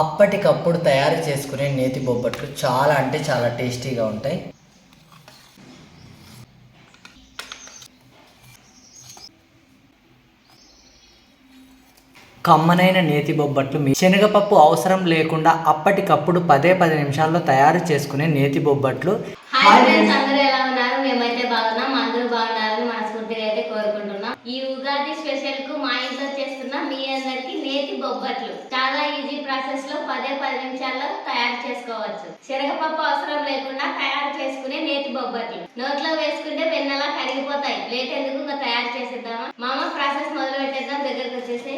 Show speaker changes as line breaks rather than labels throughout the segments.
అప్పటికప్పుడు తయారు చేసుకునే నేతి బొబ్బట్లు చాలా అంటే చాలా టేస్టీగా ఉంటాయి. కమ్మనైన నేతి బొబ్బట్లు మీ శనగపప్పు అవసరం లేకుండా అప్పటికప్పుడు పదే పది నిమిషాల్లో తయారు చేసుకునే నేతి బొబ్బట్లు.
ఉగాది మా ఇంట్లో చేస్తున్న మీ అందరికి నేతి బొబ్బట్లు. చాలా ఈజీ ప్రాసెస్లో పదే పది నిమిషాల్లో తయారు చేసుకోవచ్చు. శనగపప్పు అవసరం లేకుండా తయారు చేసుకునే నేతి బొబ్బట్లు. నోట్లో వేసుకుంటే వెన్నెలా కరిగిపోతాయి. లేట్ ఎందుకు ఇంకా తయారు చేసేద్దామా? మామ ప్రాసెస్ మొదలు పెట్టేద్దాం దగ్గరకు వచ్చేసి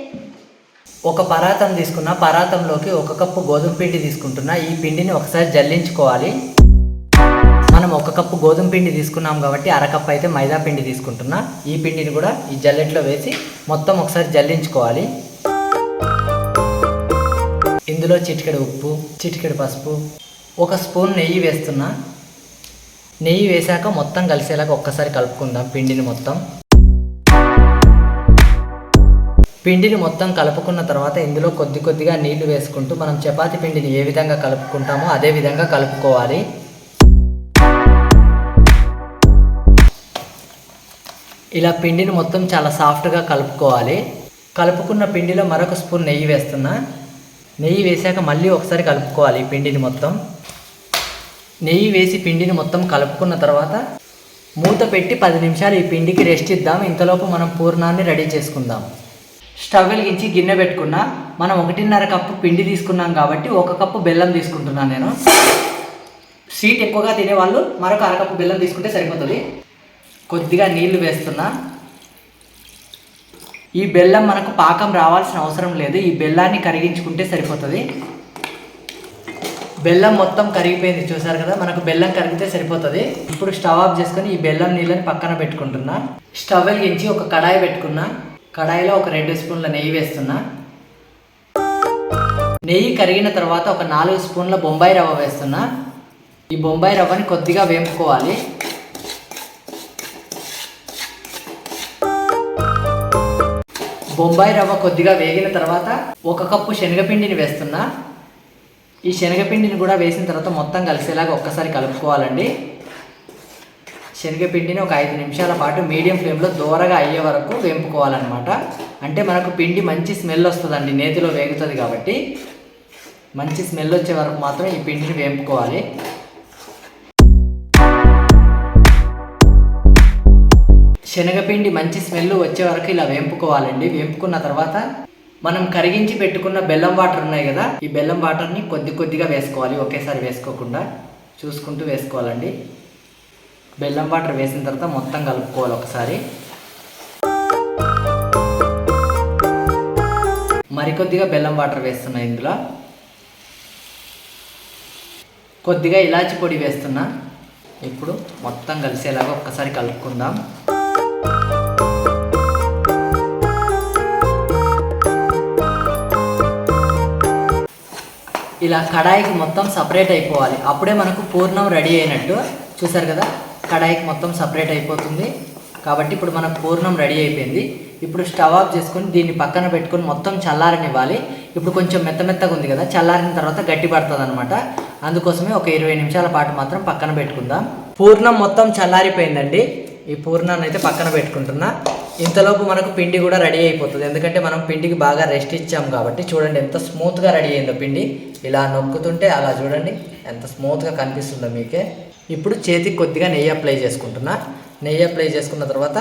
ఒక పరాతం తీసుకున్న పరాతంలోకి ఒక కప్పు గోధుమ పిండి తీసుకుంటున్నా. ఈ పిండిని ఒకసారి జల్లించుకోవాలి. ఒక కప్పు గోధుమ పిండి తీసుకున్నాం కాబట్టి అరకప్పు అయితే మైదా పిండి తీసుకుంటున్నా. ఈ పిండిని కూడా ఈ జల్లెట్లో వేసి మొత్తం ఒకసారి జల్లించుకోవాలి. ఇందులో చిటికెడు ఉప్పు చిటికెడు పసుపు ఒక స్పూన్ నెయ్యి వేస్తున్నా. నెయ్యి వేశాక మొత్తం కలిసేలాగా ఒక్కసారి కలుపుకుందాం పిండిని మొత్తం. పిండిని మొత్తం కలుపుకున్న తర్వాత ఇందులో కొద్ది కొద్దిగా నీళ్ళు వేసుకుంటూ మనం చపాతి పిండిని ఏ విధంగా కలుపుకుంటామో అదే విధంగా కలుపుకోవాలి. ఇలా పిండిని మొత్తం చాలా సాఫ్ట్గా కలుపుకోవాలి. కలుపుకున్న పిండిలో మరొక స్పూన్ నెయ్యి వేస్తున్నా. నెయ్యి వేసాక మళ్ళీ ఒకసారి కలుపుకోవాలి ఈ పిండిని మొత్తం. నెయ్యి వేసి పిండిని మొత్తం కలుపుకున్న తర్వాత మూత పెట్టి పది నిమిషాలు ఈ పిండికి రెస్ట్ ఇద్దాం. ఇంతలోపు మనం పూర్ణాన్ని రెడీ చేసుకుందాం. స్టవ్ వెలిగించి గిన్నె పెట్టుకున్నా. మనం ఒకటిన్నర కప్పు పిండి తీసుకున్నాం కాబట్టి ఒక కప్పు బెల్లం తీసుకుంటున్నాను నేను. స్వీట్ ఎక్కువగా తినేవాళ్ళు మరొక అరకప్పు బెల్లం తీసుకుంటే సరిపోతుంది. కొద్దిగా నీళ్ళు వేస్తున్నా. ఈ బెల్లం మనకు పాకం రావాల్సిన అవసరం లేదు. ఈ బెల్లాన్ని కరిగించుకుంటే సరిపోతుంది. బెల్లం మొత్తం కరిగిపోయింది చూసారు కదా? మనకు బెల్లం కరిగితే సరిపోతుంది. ఇప్పుడు స్టవ్ ఆఫ్ చేసుకొని ఈ బెల్లం నీళ్ళని పక్కన పెట్టుకుంటున్నా. స్టవ్ వెలిగించి ఒక కడాయి పెట్టుకున్నా. కడాయిలో ఒక రెండు స్పూన్ల నెయ్యి వేస్తున్నా. నెయ్యి కరిగిన తర్వాత ఒక నాలుగు స్పూన్ల బొంబాయి రవ్వ వేస్తున్నా. ఈ బొంబాయి రవ్వని కొద్దిగా వేపుకోవాలి. బొంబాయి రవ్వ కొద్దిగా వేగిన తర్వాత ఒక కప్పు శనగపిండిని వేస్తున్నా. ఈ శనగపిండిని కూడా వేసిన తర్వాత మొత్తం కలిసేలాగా ఒక్కసారి కలుపుకోవాలండి. శనగపిండిని ఒక ఐదు నిమిషాల పాటు మీడియం ఫ్లేమ్లో దూరగా అయ్యే వరకు వేపుకోవాలన్నమాట. అంటే మనకు పిండి మంచి స్మెల్ వస్తుందండి నేతిలో వేగుతుంది కాబట్టి. మంచి స్మెల్ వచ్చే వరకు మాత్రం ఈ పిండిని వేపుకోవాలి. శనగపిండి మంచి స్మెల్ వచ్చే వరకు ఇలా వేపుకోవాలండి. వేపుకున్న తర్వాత మనం కరిగించి పెట్టుకున్న బెల్లం వాటర్ ఉన్నాయి కదా ఈ బెల్లం వాటర్ని కొద్ది కొద్దిగా వేసుకోవాలి. ఒకేసారి వేసుకోకుండా చూసుకుంటూ వేసుకోవాలండి. బెల్లం వాటర్ వేసిన తర్వాత మొత్తం కలుపుకోవాలి ఒకసారి. మరికొద్దిగా బెల్లం వాటర్ వేస్తున్నా ఇందులో. కొద్దిగా ఇలాచి పొడి వేస్తున్నా. ఇప్పుడు మొత్తం కలిసేలాగా ఒక్కసారి కలుపుకుందాం. ఇలా కడాయికి మొత్తం సపరేట్ అయిపోవాలి. అప్పుడే మనకు పూర్ణం రెడీ అయినట్టు. చూసారు కదా? కడాయికి మొత్తం సపరేట్ అయిపోతుంది. కాబట్టి ఇప్పుడు మనకు పూర్ణం రెడీ అయిపోయింది. ఇప్పుడు స్టవ్ ఆఫ్ చేసుకొని దీన్ని పక్కన పెట్టుకొని మొత్తం చల్లారనివ్వాలి. ఇప్పుడు కొంచెం మెత్త మెత్తగా ఉంది కదా? చల్లారిన తర్వాత గట్టి పడుతుంది అనమాట అందుకోసమే ఒక ఇరవై నిమిషాల పాటు మాత్రం పక్కన పెట్టుకుందాం. పూర్ణం మొత్తం చల్లారిపోయిందండి. ఈ పూర్ణాన్ని అయితే పక్కన పెట్టుకుంటున్నా. ఇంతలోపు మనకు పిండి కూడా రెడీ అయిపోతుంది. ఎందుకంటే మనం పిండికి బాగా రెస్ట్ ఇచ్చాం కాబట్టి చూడండి ఎంత స్మూత్గా రెడీ అయిందో పిండి. ఇలా నొక్కుతుంటే అలా చూడండి ఎంత స్మూత్గా కనిపిస్తుందో మీకే. ఇప్పుడు చేతికి కొద్దిగా నెయ్యి అప్లై చేసుకుంటున్నా. నెయ్యి అప్లై చేసుకున్న తర్వాత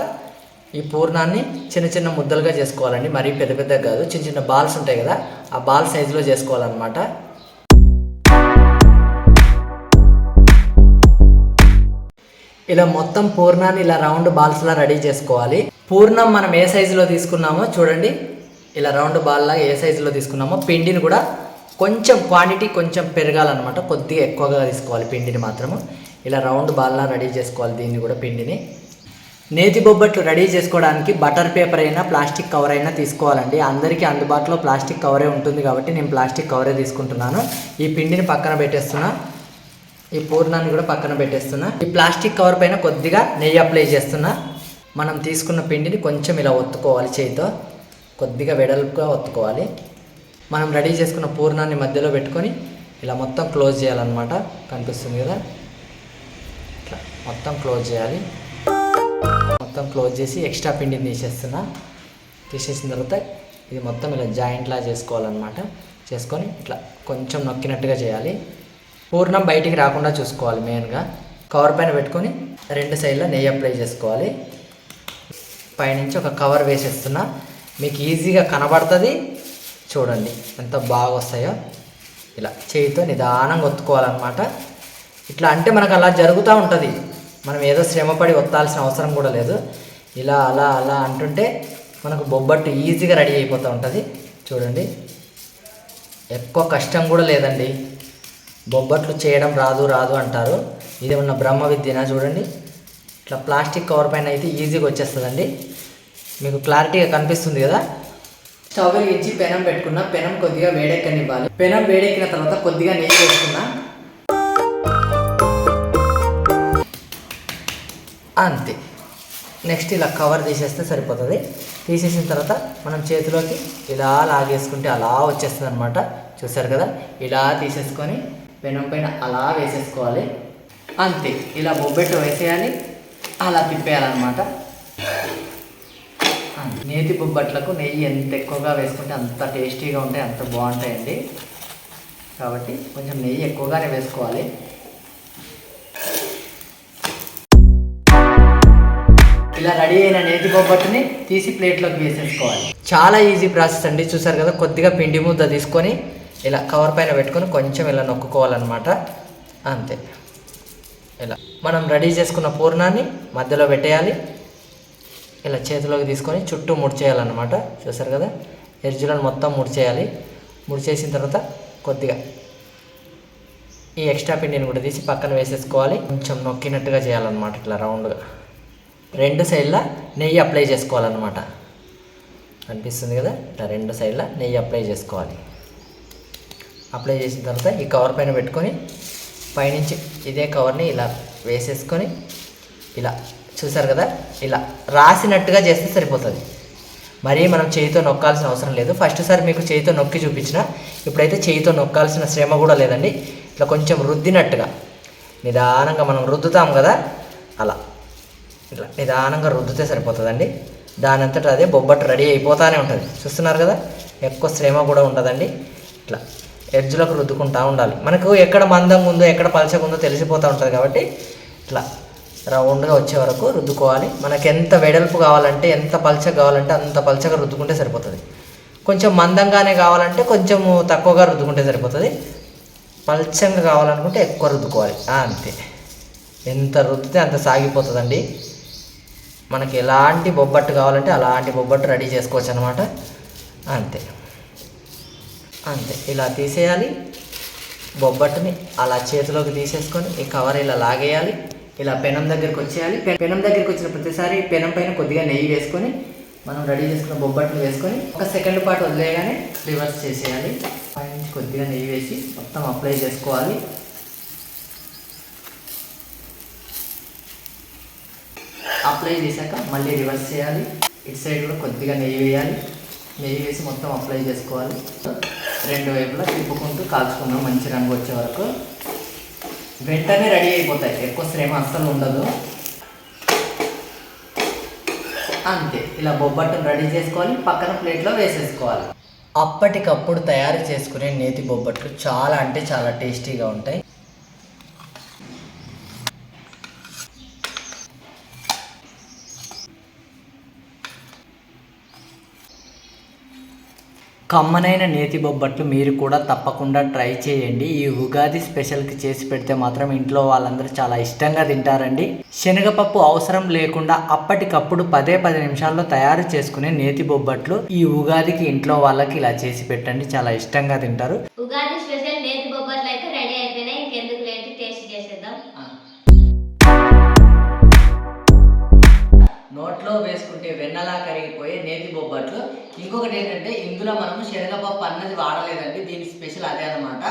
ఈ పూర్ణాన్ని చిన్న చిన్న ముద్దలుగా చేసుకోవాలండి. మరీ పెద్ద పెద్దగా కాదు చిన్న చిన్న బాల్స్ ఉంటాయి కదా ఆ బాల్ సైజులో చేసుకోవాలన్నమాట. ఇలా మొత్తం పూర్ణాన్ని ఇలా రౌండ్ బాల్స్లా రెడీ చేసుకోవాలి. పూర్ణం మనం ఏ సైజులో తీసుకున్నామో చూడండి. ఇలా రౌండ్ బాల్ లాగా ఏ సైజులో తీసుకున్నామో పిండిని కూడా కొంచెం క్వాంటిటీ కొంచెం పెరగాలన్నమాట. కొద్దిగా ఎక్కువగా తీసుకోవాలి పిండిని మాత్రము. ఇలా రౌండ్ బాల్లా రెడీ చేసుకోవాలి దీన్ని కూడా పిండిని. నేతి బొబ్బట్లు రెడీ చేసుకోవడానికి బటర్ పేపర్ అయినా ప్లాస్టిక్ కవర్ అయినా తీసుకోవాలండి. అందరికీ అందుబాటులో ప్లాస్టిక్ కవరే ఉంటుంది కాబట్టి నేను ప్లాస్టిక్ కవరే తీసుకుంటున్నాను. ఈ పిండిని పక్కన పెట్టేస్తున్నా. ఈ పూర్ణాన్ని కూడా పక్కన పెట్టేస్తున్నా. ఈ ప్లాస్టిక్ కవర్ పైన కొద్దిగా నెయ్యి అప్లై చేస్తున్నా. మనం తీసుకున్న పిండిని కొంచెం ఇలా ఒత్తుకోవాలి చేతితో కొద్దిగా వెడల్పుగా ఒత్తుకోవాలి. మనం రెడీ చేసుకున్న పూర్ణాన్ని మధ్యలో పెట్టుకొని ఇలా మొత్తం క్లోజ్ చేయాలన్నమాట. కనిపిస్తుంది కదా? ఇట్లా మొత్తం క్లోజ్ చేయాలి. మొత్తం క్లోజ్ చేసి ఎక్స్ట్రా పిండిని తీసేస్తున్నా. తీసేసిన తర్వాత ఇది మొత్తం ఇలా జాయింట్లా చేసుకోవాలన్నమాట. చేసుకొని ఇట్లా కొంచెం నొక్కినట్టుగా చేయాలి. పూర్ణం బయటికి రాకుండా చూసుకోవాలి మెయిన్గా. కవర్ పైన పెట్టుకొని రెండు సైడ్లో నెయ్యి అప్లై చేసుకోవాలి. పైనుంచి ఒక కవర్ వేసేస్తున్నా. మీకు ఈజీగా కనబడుతుంది. చూడండి ఎంత బాగా వస్తాయో ఇలా చేయితో నిదానంగా ఒత్తుకోవాలన్నమాట. ఇట్లా అంటే మనకు అలా జరుగుతూ ఉంటుంది. మనం ఏదో శ్రమపడి ఒత్తాల్సిన అవసరం కూడా లేదు. ఇలా అలా అలా అంటుంటే మనకు బొబ్బట్టు ఈజీగా రెడీ అయిపోతూ ఉంటుంది. చూడండి. ఎక్కువ కష్టం కూడా లేదండి. బొబ్బట్లు చేయడం రాదు రాదు అంటారు. ఇది ఉన్న బ్రహ్మ విద్యనా చూడండి. ఇట్లా ప్లాస్టిక్ కవర్ పైన అయితే ఈజీగా వచ్చేస్తుందండి. మీకు క్లారిటీగా కనిపిస్తుంది కదా? స్టవ్ ఇచ్చి పెనం పెట్టుకున్న పెనం కొద్దిగా వేడెక్కనివ్వాలి. పెనం వేడెక్కిన తర్వాత కొద్దిగా నెయ్యి వేసుకున్నా. అంతే. నెక్స్ట్ ఇలా కవర్ తీసేస్తే సరిపోతుంది. తీసేసిన తర్వాత మనం చేతిలోకి ఇలా లాగేసుకుంటే అలా వచ్చేస్తుంది అనమాట చూసారు కదా? ఇలా తీసేసుకొని పెనం పైన అలా వేసేసుకోవాలి. అంతే. ఇలా బొబ్బెట్టు వేసేయాలి. అలా తిప్పేయాలన్నమాట. నేతి బొబ్బట్లకు నెయ్యి ఎంత ఎక్కువగా వేసుకుంటే అంత టేస్టీగా ఉంటాయి అంత బాగుంటాయండి. కాబట్టి కొంచెం నెయ్యి ఎక్కువగానే వేసుకోవాలి. ఇలా రెడీ అయిన నేతి బొబ్బట్టుని తీసి ప్లేట్లోకి వేసేసుకోవాలి. చాలా ఈజీ ప్రాసెస్ అండి చూసారు కదా? కొద్దిగా పిండి ముద్ద తీసుకొని ఇలా కవర్ పైన పెట్టుకొని కొంచెం ఇలా నొక్కుకోవాలన్నమాట. అంతే. ఇలా మనం రెడీ చేసుకున్న పూర్ణాన్ని మధ్యలో పెట్టేయాలి. ఇలా చేతిలోకి తీసుకొని చుట్టూ ముడిచేయాలన్నమాట. చూసారు కదా? ఎర్జులను మొత్తం ముడిచేయాలి. ముడిచేసిన తర్వాత కొద్దిగా ఈ ఎక్స్ట్రా పిండిని కూడా తీసి పక్కన వేసేసుకోవాలి. కొంచెం నొక్కినట్టుగా చేయాలన్నమాట ఇట్లా రౌండ్గా. రెండు సైడ్ల నెయ్యి అప్లై చేసుకోవాలన్నమాట. అనిపిస్తుంది కదా? ఇట్లా రెండు సైడ్ల నెయ్యి అప్లై చేసుకోవాలి. అప్లై చేసిన తర్వాత ఈ కవర్ పైన పెట్టుకొని పైనుంచి ఇదే కవర్ని ఇలా వేసేసుకొని ఇలా చూసారు కదా? ఇలా రాసినట్టుగా చేస్తే సరిపోతుంది. మరీ మనం చేయితో నొక్కాల్సిన అవసరం లేదు. ఫస్ట్ సారి మీకు చేయితో నొక్కి చూపించిన ఇప్పుడైతే చేయితో నొక్కాల్సిన శ్రమ కూడా లేదండి. ఇట్లా కొంచెం రుద్దినట్టుగా. నిదానంగా మనం రుద్దుతాం కదా? అలా. ఇట్లా నిదానంగా రుద్దితే సరిపోతుందండి. దాని అంతటా అదే బొబ్బట్టు రెడీ అయిపోతూనే ఉంటుంది. చూస్తున్నారు కదా? ఎక్కువ శ్రమ కూడా ఉండదండి. ఇట్లా ఎడ్జ్లకు రుద్దుకుంటూ ఉండాలి. మనకు ఎక్కడ మందంగా ఉందో ఎక్కడ పలచగా ఉందో తెలిసిపోతూ ఉంటుంది కాబట్టి ఇట్లా రౌండ్గా వచ్చే వరకు రుద్దుకోవాలి. మనకి ఎంత వెడల్పు కావాలంటే ఎంత పల్చగా కావాలంటే అంత పల్చగా రుద్దుకుంటే సరిపోతుంది. కొంచెం మందంగానే కావాలంటే కొంచెం తక్కువగా రుద్దుకుంటే సరిపోతుంది. పల్చంగా కావాలనుకుంటే ఎక్కువ రుద్దుకోవాలి. అంతే. ఎంత రుద్దితే అంత సాగిపోతుందండి. మనకి ఎలాంటి బొబ్బట్టు కావాలంటే అలాంటి బొబ్బట్టు రెడీ చేసుకోవచ్చు అనమాట అంతే. అంతే. ఇలా తీసేయాలి. బొబ్బట్టుని అలా చేతిలోకి తీసేసుకొని ఈ కవర్ ఇలా లాగేయాలి. ఇలా పెనం దగ్గరికి వచ్చేయాలి. పెనం దగ్గరికి వచ్చిన ప్రతిసారి పెనం పైన కొద్దిగా నెయ్యి వేసుకొని మనం రెడీ చేసుకున్న బొబ్బట్లు వేసుకొని ఒక సెకండ్ పాటు వదిలేయగానే రివర్స్ చేసేయాలి. పైనుంచి కొద్దిగా నెయ్యి వేసి మొత్తం అప్లై చేసుకోవాలి. అప్లై చేశాక మళ్ళీ రివర్స్ చేయాలి. ఇటు సైడ్ కూడా కొద్దిగా నెయ్యి వేయాలి. నెయ్యి వేసి మొత్తం అప్లై చేసుకోవాలి. రెండు వైపులా తిప్పుకుంటూ కాల్చుకుందాం. మంచి రంగు వచ్చే వరకు. వెంటనే రెడీ అయిపోతాయి. ఎక్కువ శ్రమ అస్సలు ఉండదు. అంతే. ఇలా బొబ్బట్టును రెడీ చేసుకోవాలి పక్కన ప్లేట్లో వేసేసుకోవాలి. అప్పటికప్పుడు తయారు చేసుకునే నేతి బొబ్బట్లు చాలా అంటే చాలా టేస్టీగా ఉంటాయి. కమ్మనైన నేతి బొబ్బట్లు మీరు కూడా తప్పకుండా ట్రై చేయండి. ఈ ఉగాది స్పెషల్కి చేసి పెడితే మాత్రం ఇంట్లో వాళ్ళందరూ చాలా ఇష్టంగా తింటారండి. శనగపప్పు అవసరం లేకుండా అప్పటికప్పుడు పదే పది నిమిషాల్లో తయారు చేసుకునే నేతి బొబ్బట్లు ఈ ఉగాదికి ఇంట్లో వాళ్ళకి ఇలా చేసి పెట్టండి. చాలా ఇష్టంగా తింటారు.
ఉగాది స్పెషల్ నేతి
నోట్లో వేసుకుంటే వెన్నలా కరిగిపోయే నేతి బొబ్బట్లు. ఇంకొకటి ఏంటంటే ఇందులో మనము శనగపప్పు అన్నది వాడలేదండి. దీని స్పెషల్ అదే అనమాట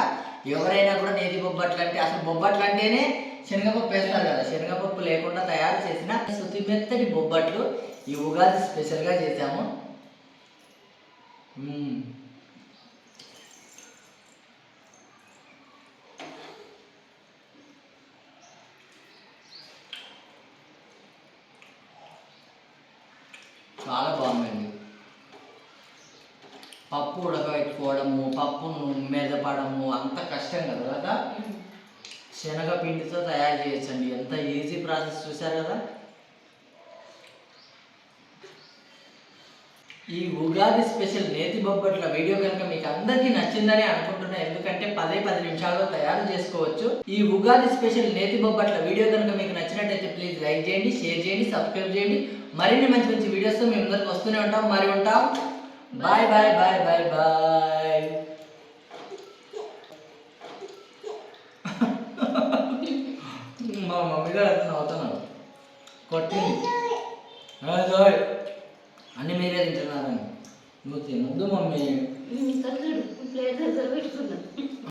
ఎవరైనా కూడా నేతి బొబ్బట్లు అంటే అసలు బొబ్బట్లు అంటేనే శనగపప్పు వేస్తారు కదా. శనగపప్పు లేకుండా తయారు చేసిన శుతి మెత్తటి బొబ్బట్లు ఈ ఉగాది స్పెషల్గా చేసాము చాలా బాగుందండి. పప్పు ఉడకబెట్టుకోవడము పప్పును మెదపడము అంత కష్టం కదా కదా శనగపిండితో తయారు చేయొచ్చండి. ఎంత ఈజీ ప్రాసెస్ చూసారు కదా? ఈ ఉగాది స్పెషల్ నేతి బొబ్బట్ల వీడియో కనుక మీకు అందరికీ నచ్చిందని అనుకుంటున్నా ఎందుకంటే పదే పది నిమిషాల్లో తయారు చేసుకోవచ్చు. ఈ ఉగాది స్పెషల్ నేతి బొబ్బట్ల వీడియో కనుక మీకు నచ్చినట్టయితే ప్లీజ్ లైక్ చేయండి షేర్ చేయండి సబ్స్క్రైబ్ చేయండి. మరిన్ని మంచి మంచి వీడియోస్తో మేము అందరికి వస్తూనే ఉంటాం. మరి ఉంటాం. Bye bye bye bye bye మా మమ్మీ గారు అతను అవుతున్నారు కొట్టింది. అన్ని మీరే తింటున్నారని నువ్వు తినొద్దు మమ్మీ.